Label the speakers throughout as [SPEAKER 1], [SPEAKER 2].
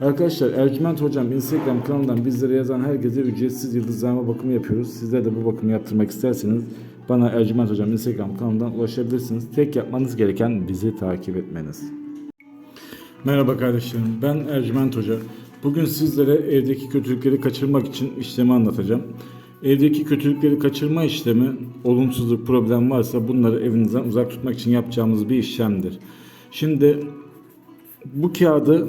[SPEAKER 1] Arkadaşlar Ercüment Hocam Instagram kanalından bizlere yazan herkese ücretsiz yıldızlama bakımı yapıyoruz. Sizler de bu bakımı yaptırmak isterseniz bana Ercüment Hocam Instagram kanalından ulaşabilirsiniz. Tek yapmanız gereken bizi takip etmeniz. Merhaba kardeşlerim ben Ercüment Hoca. Bugün sizlere evdeki kötülükleri kaçırmak için işlemi anlatacağım. Evdeki kötülükleri kaçırma işlemi olumsuzluk problem varsa bunları evinizden uzak tutmak için yapacağımız bir işlemdir. Şimdi bu kağıdı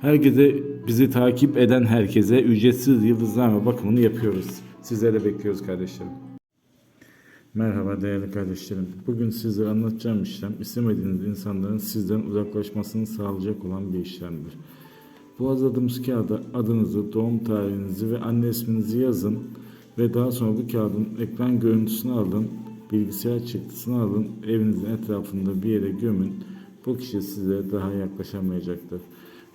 [SPEAKER 1] Herkese bizi takip eden herkese ücretsiz yıldızname bakımını yapıyoruz. Sizleri bekliyoruz kardeşlerim. Merhaba değerli kardeşlerim. Bugün sizlere anlatacağım işlem istemediğiniz insanların sizden uzaklaşmasını sağlayacak olan bir işlemdir. Bu hazırladığımız kağıda adınızı, doğum tarihinizi ve anne isminizi yazın ve daha sonra bu kağıdın ekran görüntüsünü alın, bilgisayar çıktısını alın, evinizin etrafında bir yere gömün. Bu kişi size daha yaklaşamayacaktır.